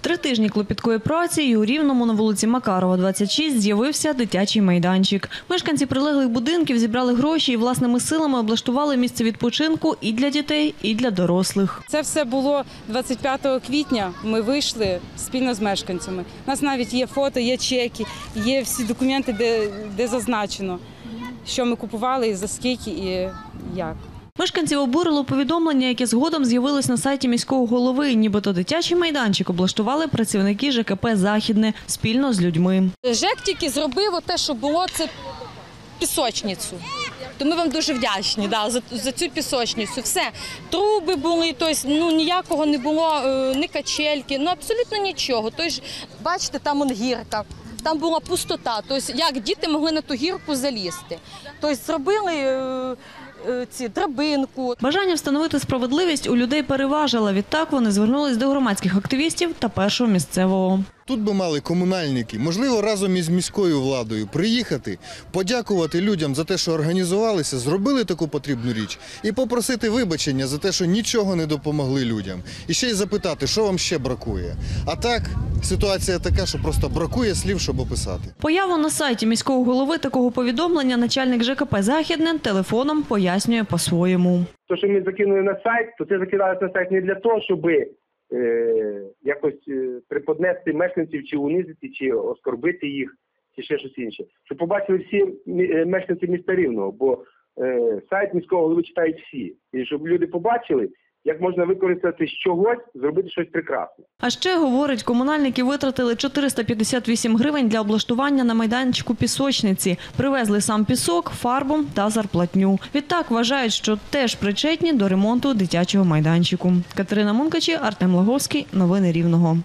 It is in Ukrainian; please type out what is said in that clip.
Три тижні клопіткої праці і у Рівному на вулиці Макарова, 26, з'явився дитячий майданчик. Мешканці прилеглих будинків зібрали гроші і власними силами облаштували місце відпочинку і для дітей, і для дорослих. Це все було 25 квітня. Ми вийшли спільно з мешканцями. У нас навіть є фото, є чеки, є всі документи, де, де зазначено, що ми купували і за скільки і як. Мешканців обурило повідомлення, яке згодом з'явилось на сайті міського голови. Нібито дитячий майданчик облаштували працівники ЖКП Західне спільно з людьми. ЖЕК тільки зробив те, що було, це пісочницю. То ми вам дуже вдячні да, за, за цю пісочницю. Все, труби були, тобто, ну, ніякого не було, е, ні качельки, ну абсолютно нічого. Тобто, бачите, там он гірка. Там була пустота, тобто як діти могли на ту гірку залізти. Тобто зробили е, е, ці драбинку, Бажання встановити справедливість у людей переважило. Відтак вони звернулись до громадських активістів та першого місцевого. Тут би мали комунальники, можливо, разом із міською владою приїхати, подякувати людям за те, що організувалися, зробили таку потрібну річ, і попросити вибачення за те, що нічого не допомогли людям. І ще й запитати, що вам ще бракує. А так, ситуація така, що просто бракує слів, щоб описати. Появу на сайті міського голови такого повідомлення начальник ЖКП Західне телефоном пояснює по-своєму. То, що ми закинули на сайт, то це закидалося на сайт не для того, щоб е, якось е, приподнести мешканців чи унизити, чи оскорбити їх, чи ще щось інше. Щоб побачили всі е, мешканці міста Рівного, бо е, сайт міського голови читають всі. І щоб люди побачили, як можна використати з чогось, зробити щось прекрасне. А ще, говорить, комунальники витратили 458 гривень для облаштування на майданчику пісочниці. Привезли сам пісок, фарбу та зарплатню. Відтак вважають, що теж причетні до ремонту дитячого майданчику. Катерина Мункачі, Артем Лаговський. Новини Рівного.